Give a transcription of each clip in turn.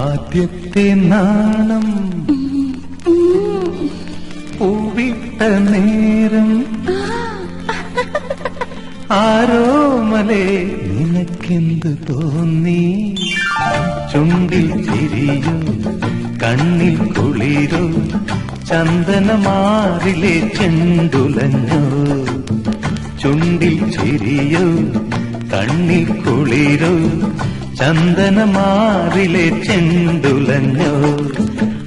ആദ്യത്തെ നാണം പൂവിട്ട നേ ആരോമലേ നിനക്കെന്ത് തോന്നി? ചുണ്ടിൽ ചിരിയോ കണ്ണിൽ കുളിരോ ചന്ദനമാറിലെ ചെണ്ടുലഞ്ഞോ. ചുണ്ടിൽ ചിരിയോ കണ്ണിൽ കുളിരോ ചന്ദനമാറിലെ ചെണ്ടുലഞ്ഞോ.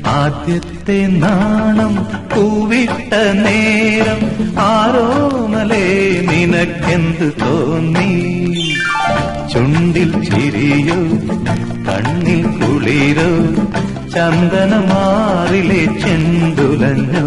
ആദ്യത്തെ നാണം പൂവിട്ട നേരം ആരോമലേ നിനക്കെന്ത് തോന്നി? ചുണ്ടിൽ ചിരിയോ കണ്ണിൽ കുളിരോ ചന്ദനമാറിലെ ചെണ്ടുലഞ്ഞോ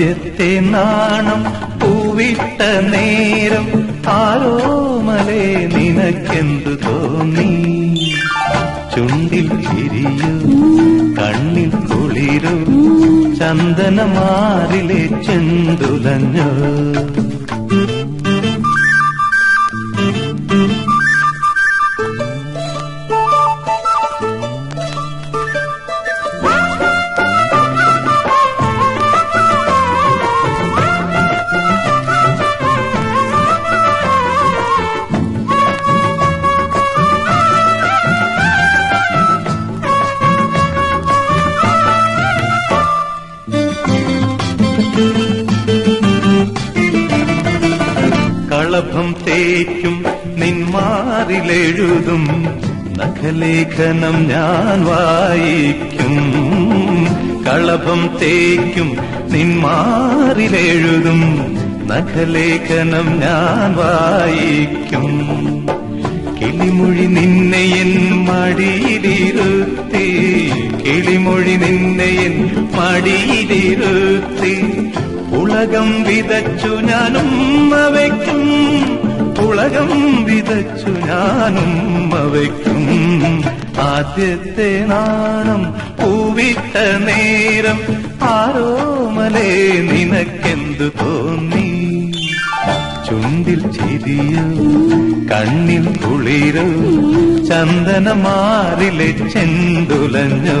ആദ്യത്തെ നാണം പൂവിട്ട നേരം ആരോമലേ നിനക്കെന്തു തോന്നി? ചുണ്ടിൽ ചിരിയു കണ്ണിൽ കുളിരോ ചന്ദനമാറിലെ ചെണ്ടുലഞ്ഞോ കളഭം തേക്കും നിന്മാറിലെഴുതും നഖലേഖനം ഞാൻ വായിക്കും. കളഭം തേക്കും നിന്മാറിലെഴുതും നഖലേഖനം ഞാൻ വായിക്കും. കിളിമൊഴി നിന്നെ എൻ മടിയിലിരുത്തി കിളിമൊഴി നിന്നെ എൻ മടിയിലിരുത്തി ഉലകം വിതച്ചു ഞാനും അവയ്ക്കും ഉലകം വിതച്ചു ഞാനും അവയ്ക്കും. ആദ്യത്തെ നാണം പൂവിട്ട നേരം ആരോമലേ നിനക്കെന്തു തോന്നി? ചുണ്ടിൽ ചിരിയോ കണ്ണിൽ കുളിരോ ചന്ദനമാറിലെ ചെണ്ടുലഞ്ഞോ